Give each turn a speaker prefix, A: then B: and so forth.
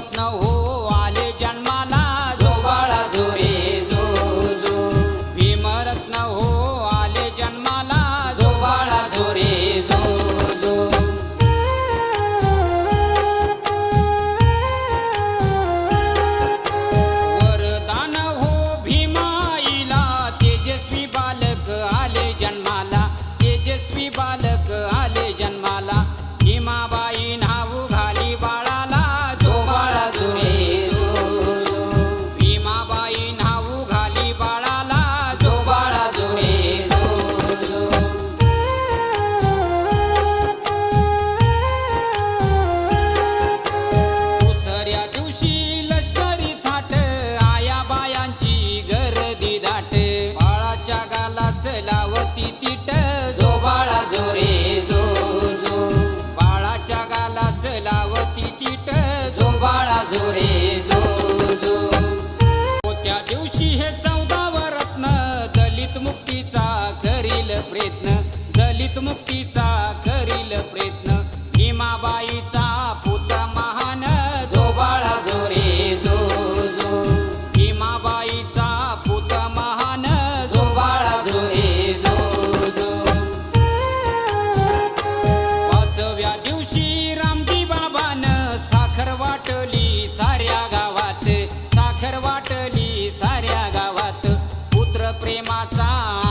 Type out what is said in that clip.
A: रत्न हो आले लावती तीट जो बाळा जो रे जो जो. बाळाच्या गालास लावती तीट जो बाळा जो रे जो जो. त्या दिवशी हे चौदा रत्न दलित मुक्तीचा करील प्रयत्न ah.